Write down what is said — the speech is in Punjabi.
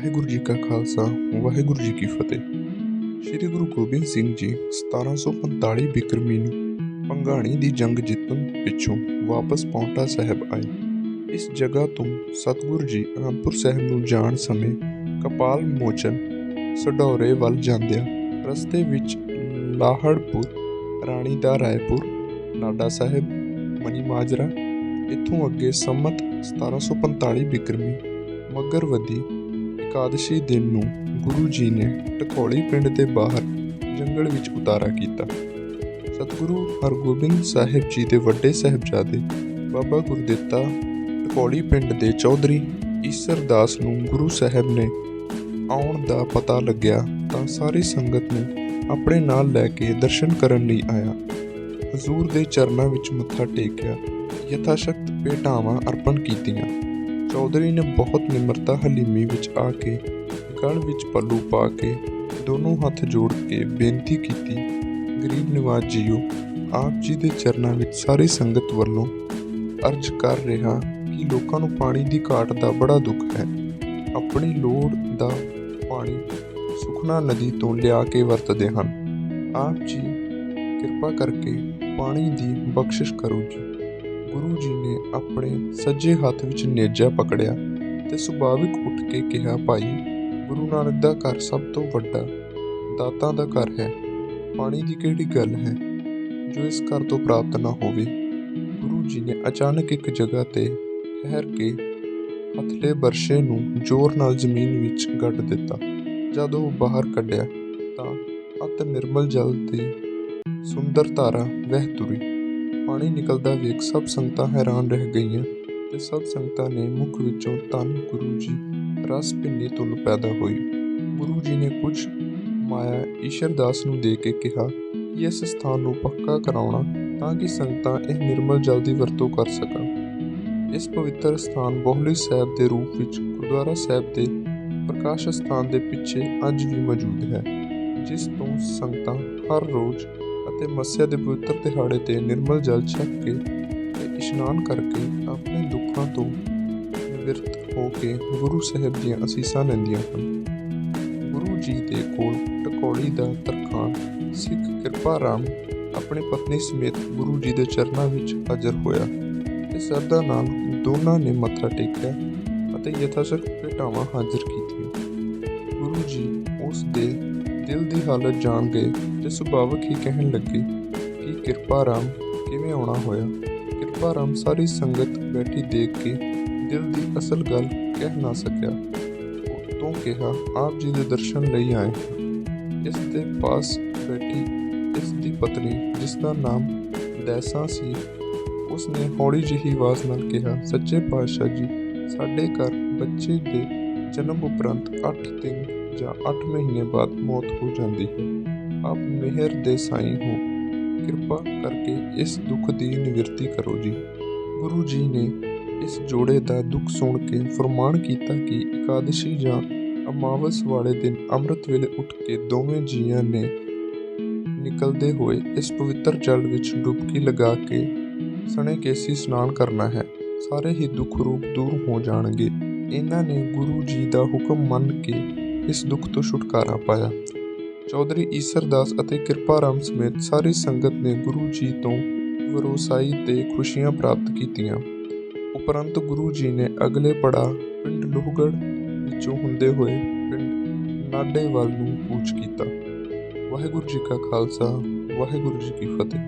ਵਾਹਿਗੁਰੂ ਜੀ ਕਾ ਖਾਲਸਾ, ਵਾਹਿਗੁਰੂ ਜੀ ਕੀ ਫਤਿਹ। ਸ੍ਰੀ ਗੁਰੂ ਗੋਬਿੰਦ ਸਿੰਘ ਜੀ 1745 ਬਿਕਰਮੀ ਨੂੰ ਪੰਘਾਣੀ ਦੀ ਜੰਗ ਜਿੱਤਣ ਪਿੱਛੋਂ ਵਾਪਸ ਪੌਂਟਾ ਸਾਹਿਬ ਆਏ। ਇਸ ਜਗ੍ਹਾ ਤੋਂ ਸਤਿਗੁਰੂ ਜੀ ਅਨੰਦਪੁਰ ਸਾਹਿਬ ਨੂੰ ਜਾਣ ਸਮੇਂ ਕਪਾਲ ਮੋਚਨ ਸਡੌਰੇ ਵੱਲ ਜਾਂਦਿਆਂ ਰਸਤੇ ਵਿੱਚ ਲਾਹੜਪੁਰ ਰਾਣੀ ਦਾ ਰਾਏਪੁਰ, ਨਾਡਾ ਸਾਹਿਬ, ਮਨੀ ਮਾਜਰਾ, ਇੱਥੋਂ ਅੱਗੇ ਸੰਮਤ 1745 ਬਿਕਰਮੀ ਮਗਰਵਦੀ ਇਕਾਦਸ਼ੀ ਦਿਨ ਨੂੰ ਗੁਰੂ ਜੀ ਨੇ ਟਕੌਲੀ ਪਿੰਡ ਦੇ ਬਾਹਰ ਜੰਗਲ ਵਿੱਚ ਉਤਾਰਾ ਕੀਤਾ। ਸਤਿਗੁਰੂ ਹਰਗੋਬਿੰਦ ਸਾਹਿਬ ਜੀ ਦੇ ਵੱਡੇ ਸਾਹਿਬਜ਼ਾਦੇ ਬਾਬਾ ਗੁਰਦਿੱਤਾ ਟਕੌਲੀ ਪਿੰਡ ਦੇ ਚੌਧਰੀ ਈਸਰ ਦਾਸ ਨੂੰ ਗੁਰੂ ਸਾਹਿਬ ਨੇ ਆਉਣ ਦਾ ਪਤਾ ਲੱਗਿਆ ਤਾਂ ਸਾਰੀ ਸੰਗਤ ਨੂੰ ਆਪਣੇ ਨਾਲ ਲੈ ਕੇ ਦਰਸ਼ਨ ਕਰਨ ਲਈ ਆਇਆ। ਹਜ਼ੂਰ ਦੇ ਚਰਨਾਂ ਵਿੱਚ ਮੱਥਾ ਟੇਕਿਆ, ਯਥਾਸ਼ਕਤ ਭੇਟਾਵਾਂ ਅਰਪਣ ਕੀਤੀਆਂ। ਚੌਧਰੀ ਨੇ ਬਹੁਤ ਨਿਮਰਤਾ ਹਲੀਮੀ ਵਿੱਚ ਆ ਕੇ ਗਲ ਵਿੱਚ ਪੱਲੂ ਪਾ ਕੇ ਦੋਨੋਂ ਹੱਥ ਜੋੜ ਕੇ ਬੇਨਤੀ ਕੀਤੀ, ਗਰੀਬ ਨਿਵਾਜ ਜੀਓ, ਆਪ ਜੀ ਦੇ ਚਰਨਾਂ ਵਿੱਚ ਸਾਰੀ ਸੰਗਤ ਵੱਲੋਂ ਅਰਜ਼ ਕਰ ਰਿਹਾ ਕਿ ਲੋਕਾਂ ਨੂੰ ਪਾਣੀ ਦੀ ਘਾਟ ਦਾ ਬੜਾ ਦੁੱਖ ਹੈ। ਆਪਣੀ ਲੋੜ ਦਾ ਪਾਣੀ ਸੁਖਨਾ ਨਦੀ ਤੋਂ ਲਿਆ ਕੇ ਵਰਤਦੇ ਹਨ। ਆਪ ਜੀ ਕਿਰਪਾ ਕਰਕੇ ਪਾਣੀ ਦੀ ਬਖਸ਼ਿਸ਼ ਕਰੋ ਜੀ। ਗੁਰੂ ਜੀ ਨੇ ਆਪਣੇ ਸੱਜੇ ਹੱਥ ਵਿੱਚ ਨੇਜਾ ਪਕੜਿਆ ਤੇ ਸੁਭਾਵਿਕ ਉੱਠ ਕੇ ਕਿਹਾ, ਭਾਈ, ਗੁਰੂ ਨਾਨਕ ਦਾ ਘਰ ਸਭ ਤੋਂ ਵੱਡਾ ਦਾਤਾਂ ਦਾ ਘਰ ਹੈ। ਪਾਣੀ ਦੀ ਕਿਹੜੀ ਗੱਲ ਹੈ ਜੋ ਇਸ ਘਰ ਤੋਂ ਪ੍ਰਾਪਤ ਨਾ ਹੋਵੇ? ਗੁਰੂ ਜੀ ਨੇ ਅਚਾਨਕ ਇੱਕ ਜਗ੍ਹਾ ਤੇ ਠਹਿਰ ਕੇ ਹਥਲੇ ਬਰਸ਼ੇ ਨੂੰ ਜ਼ੋਰ ਨਾਲ ਜ਼ਮੀਨ ਵਿੱਚ ਗੱਡ ਦਿੱਤਾ। ਜਦ ਉਹ ਬਾਹਰ ਕੱਢਿਆ ਤਾਂ ਅਤ ਨਿਰਮਲ ਜਲ 'ਤੇ ਸੁੰਦਰ ਧਾਰਾ ਵਹਿ ਤੁਰੀ। ਪਾਣੀ ਨਿਕਲਦਾ ਵੇਖ ਸਭ ਸੰਗਤਾਂ ਹੈਰਾਨ ਰਹਿ ਗਈਆਂ ਤੇ ਸਭ ਸੰਗਤਾਂ ਨੇ ਮੁਖ ਵਿੱਚੋਂ ਧੰਨ ਗੁਰੂ ਜੀ ਰਸ ਭਿੰਨੀ ਧੁਨ ਪੈਦਾ ਹੋਈ। ਗੁਰੂ ਜੀ ਨੇ ਕੁਝ ਮਾਇਆ ਈਸ਼ਰਦਾਸ ਨੂੰ ਦੇ ਕੇ ਕਿਹਾ ਕਿ ਇਸ ਸਥਾਨ ਨੂੰ ਪੱਕਾ ਕਰਾਉਣਾ ਤਾਂ ਕਿ ਸੰਗਤਾਂ ਇਹ ਨਿਰਮਲ ਜਲ ਦੀ ਵਰਤੋਂ ਕਰ ਸਕਣ। ਇਸ ਪਵਿੱਤਰ ਸਥਾਨ ਬੋਹਲੀ ਸਾਹਿਬ ਦੇ ਰੂਪ ਵਿੱਚ ਗੁਰਦੁਆਰਾ ਸਾਹਿਬ ਦੇ ਪ੍ਰਕਾਸ਼ ਸਥਾਨ ਦੇ ਪਿੱਛੇ ਅੱਜ ਵੀ ਮੌਜੂਦ ਹੈ, ਜਿਸ ਤੋਂ ਸੰਗਤਾਂ ਹਰ ਰੋਜ਼ ਅਤੇ ਮੱਸਿਆ ਦੇ ਪਵਿੱਤਰ ਦਿਹਾੜੇ ਤੇ ਨਿਰਮਲ ਜਲ ਛਕ ਕੇ ਤੇ ਇਸ਼ਨਾਨ ਕਰਕੇ ਆਪਣੇ ਦੁੱਖਾਂ ਤੋਂ ਨਿਵਰਤ ਹੋ ਕੇ ਗੁਰੂ ਸਾਹਿਬ ਦੀਆਂ ਅਸੀਸਾਂ ਲੈਂਦੀਆਂ ਹਨ। ਗੁਰੂ ਜੀ ਦੇ ਕੋਲ ਟਕੌੜੀ ਦਾ ਤਰਖਾਣ, ਸਿੱਖ ਕਿਰਪਾ ਰਾਮ ਆਪਣੇ ਪਤਨੀ ਸਮੇਤ ਗੁਰੂ ਜੀ ਦੇ ਚਰਨਾਂ ਵਿੱਚ ਹਾਜ਼ਰ ਹੋਇਆ ਤੇ ਸਰਦਾ ਨਾਲ ਦੋਨਾਂ ਨੇ ਮੱਥਾ ਟੇਕਿਆ ਅਤੇ ਯਥਾਸ਼ਕ ਭੇਟਾਵਾਂ ਹਾਜ਼ਰ ਕੀਤੀਆਂ। ਗੁਰੂ ਜੀ ਉਸ ਦੇ ਦਿਲ ਦੀ ਹਾਲਤ ਜਾਣ ਗਏ ਤੇ ਸੁਭਾਵਕ ਹੀ ਕਹਿਣ ਲੱਗੇ ਕਿ ਕਿਰਪਾ ਰਾਮ, ਕਿਵੇਂ ਆਉਣਾ ਹੋਇਆ? ਕਿਰਪਾ ਰਾਮ ਸਾਰੀ ਸੰਗਤ ਬੈਠੀ ਦੇਖ ਕੇ ਦਿਲ ਦੀ ਅਸਲ ਗੱਲ ਕਹਿ ਨਾ ਸਕਿਆ। ਤੋਂ ਕਿਹਾ, ਆਪ ਜੀ ਦੇ ਦਰਸ਼ਨ ਲਈ ਆਏ ਇਸ ਦੇ ਪਾਸ ਬੈਠੀ ਇਸ ਦੀ ਪਤਨੀ, ਜਿਸ ਦਾ ਨਾਮ ਦੈਸਾ ਸੀ ਉਸ ਨੇ ਹੌਲੀ ਜਿਹੀ ਆਵਾਜ਼ ਨਾਲ ਕਿਹਾ, ਸੱਚੇ ਪਾਤਸ਼ਾਹ ਜੀ, ਸਾਡੇ ਘਰ ਬੱਚੇ ਦੇ ਜਨਮ ਉਪਰੰਤ 8 ਦਿਨ ਜਾਂ 8 ਮਹੀਨੇ ਬਾਅਦ ਮੌਤ ਹੋ ਜਾਂਦੀ ਹੈ। ਆਪ ਮਿਹਰ ਦੇ ਸਾਈਂ ਹੋ। ਕਿਰਪਾ ਕਰਕੇ ਇਸ ਦੁੱਖ ਦੀ ਨਿਵਰਤੀ ਕਰੋ ਜੀ। ਗੁਰੂ ਜੀ ਨੇ ਇਸ ਜੋੜੇ ਦਾ ਦੁੱਖ ਸੁਣ ਕੇ ਫਰਮਾਨ ਕੀਤਾ ਕਿ ਇਕਾਦਸ਼ੀ ਜਾਂ ਅਮਾਵਸ ਵਾਲੇ ਦਿਨ ਅੰਮ੍ਰਿਤ ਵੇਲੇ ਉੱਠ ਕੇ ਦੋਵੇਂ ਜੀਆਂ ਨੇ ਨਿਕਲਦੇ ਹੋਏ ਇਸ ਪਵਿੱਤਰ ਜਲ ਵਿੱਚ ਡੁਬਕੀ ਲਗਾ ਕੇ ਸਣੇ ਕੇਸੀ ਇਸ਼ਨਾਨ ਕਰਨਾ ਹੈ। ਸਾਰੇ ਹੀ ਦੁੱਖ ਰੂਪ ਦੂਰ ਹੋ ਜਾਣਗੇ। ਇਹਨਾਂ ਨੇ ਗੁਰੂ ਜੀ ਦਾ ਹੁਕਮ ਮੰਨ ਕੇ ਇਸ ਦੁੱਖ ਤੋਂ ਛੁਟਕਾਰਾ ਪਾਇਆ। ਚੌਧਰੀ ਈਸਰ ਦਾਸ ਅਤੇ ਕਿਰਪਾ ਰਾਮ ਸਮੇਤ ਸਾਰੀ ਸੰਗਤ ਨੇ ਗੁਰੂ ਜੀ ਤੋਂ ਵਰੋਸਾਈ ਤੇ ਖੁਸ਼ੀਆਂ ਪ੍ਰਾਪਤ ਕੀਤੀਆਂ। ਉਪਰੰਤ ਗੁਰੂ ਜੀ ਨੇ ਅਗਲੇ ਪੜਾ ਪਿੰਡ ਲੋਹਗੜ ਵਿੱਚੋਂ ਹੁੰਦੇ ਹੋਏ ਪਿੰਡ ਨਾਡੇਵਾਲ ਨੂੰ ਕੂਚ ਕੀਤਾ। ਵਾਹਿਗੁਰੂ ਜੀ ਕਾ ਖਾਲਸਾ, ਵਾਹਿਗੁਰੂ ਜੀ ਕੀ ਫਤਿਹ।